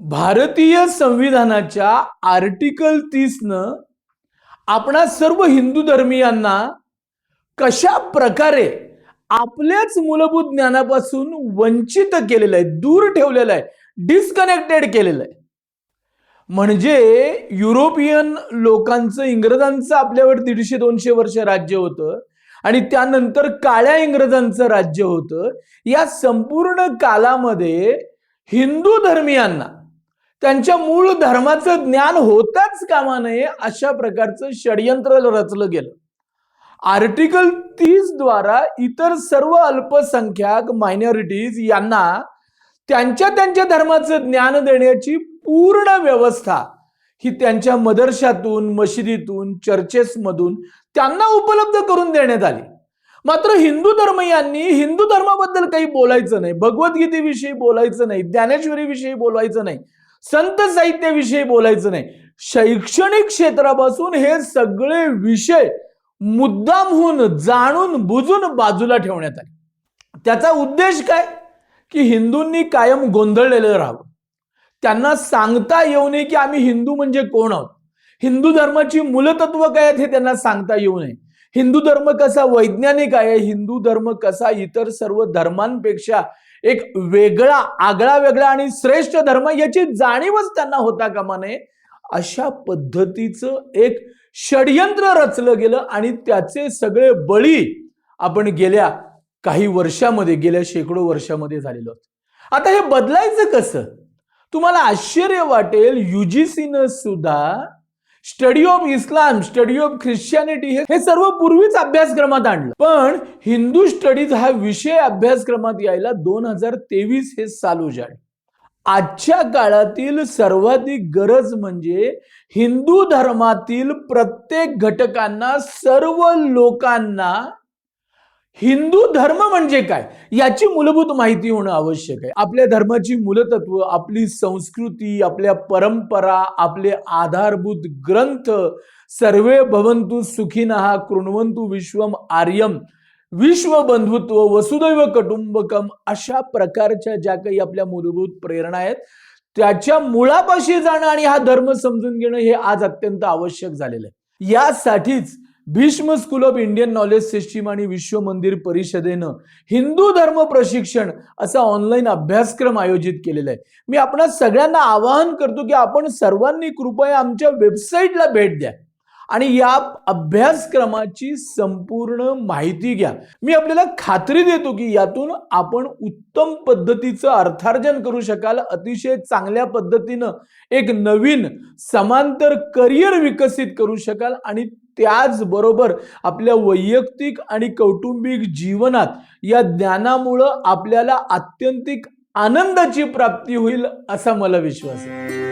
भारतीय संविधानाच्या आर्टिकल तीसनं आपणा सर्व हिंदू धर्मियांना कशा प्रकारे आपल्याच मूलभूत ज्ञानापासून वंचित केलेलं आहे दूर ठेवलेलं आहे डिस्कनेक्टेड केलेलं आहे? म्हणजे युरोपियन लोकांचं इंग्रजांचं आपल्यावर दीडशे दोनशे वर्ष राज्य होतं आणि त्यानंतर काळ्या इंग्रजांचं राज्य होतं या संपूर्ण कालामध्ये हिंदू धर्मियांना त्यांच्या मूळ धर्माचं ज्ञान होताच कामा नये अशा प्रकारचं षडयंत्र रचलं गेलं. आर्टिकल तीस द्वारा इतर सर्व अल्पसंख्याक मायनॉरिटीज यांना त्यांच्या त्यांच्या धर्माचं ज्ञान देण्याची पूर्ण व्यवस्था ही त्यांच्या मदरशातून मशिदीतून चर्चेसमधून त्यांना उपलब्ध करून देण्यात आली. मात्र हिंदू धर्म यांनी हिंदू धर्माबद्दल काही बोलायचं नाही भगवद्गीतेविषयी बोलायचं नाही ज्ञानेश्वरीविषयी बोलायचं नाही. संत साहित्याविषयी बोलायचं नाही. शैक्षणिक क्षेत्रापासून हे सगळे विषय मुद्दामहून जाणून बुजून बाजूला ठेवण्यात आले. त्याचा उद्देश काय? की हिंदूंनी कायम गोंधळलेलं राहावं. त्यांना सांगता येऊ नये की आम्ही हिंदू म्हणजे कोण आहोत? हिंदू धर्माची मूलतत्व काय आहेत हे त्यांना सांगता येऊ नये. हिंदू धर्म कसा वैज्ञानिक आहे? हिंदू धर्म कसा इतर सर्व धर्मांपेक्षा एक वेगळा आगळा वेगळा आणि श्रेष्ठ धर्म याची जाणीवच त्यांना होता कामा नये अशा पद्धतीचं एक षडयंत्र रचलं गेलं आणि त्याचे सगळे बळी आपण गेल्या काही वर्षामध्ये गेल्या शेकडो वर्षामध्ये झालेलो आता हे बदलायचं कसं? तुम्हाला आश्चर्य वाटेल युजीसीनं सुद्धा study of Islam study of Christianity हे हे सर्व पूर्वीच अभ्यासक्रमात आणलं. पण हिंदू स्टडीज हा विषय अभ्यासक्रमात यायला दोन हजार तेवीस हे चालू झाले. आजच्या काळातील सर्वाधिक गरज म्हणजे हिंदू धर्मातील प्रत्येक घटकांना सर्व लोकांना हिंदू धर्म म्हणजे काय? याची मूलभूत माहिती होणं आवश्यक आहे. आपल्या धर्माची मूलतत्व आपली संस्कृती आपल्या परंपरा आपले आधारभूत ग्रंथ सर्वे भवंतु सुखिनहा कृणवंतु विश्वम आर्यम विश्व बंधुत्व वसुदैव कुटुंबकम अशा प्रकारच्या ज्या काही आपल्या मूलभूत प्रेरणा आहेत त्याच्या मुळापाशी जाणं आणि हा धर्म समजून घेणं हे आज अत्यंत आवश्यक झालेलं आहे. यासाठीच Bhishma school of Indian knowledge system आणि विश्व मंदिर परिषदेनं हिंदू धर्म प्रशिक्षण असा ऑनलाईन अभ्यासक्रम आयोजित केलेला आहे मी आपणा सगळ्यांना आवाहन करतो की आपण सर्वांनी कृपया आमच्या वेबसाईटला भेट द्या. आणि या अभ्यासक्रमाची संपूर्ण माहिती घ्या. मी आपल्याला खात्री देतो की यातून आपण उत्तम पद्धतीचं अर्थार्जन करू शकाल. अतिशय चांगल्या पद्धतीनं एक नवीन समांतर करिअर विकसित करू शकाल आणि त्याचबरोबर आपल्या वैयक्तिक आणि कौटुंबिक जीवनात या ज्ञानामुळं आपल्याला आत्यंतिक आनंदाची प्राप्ती होईल असा मला विश्वास आहे.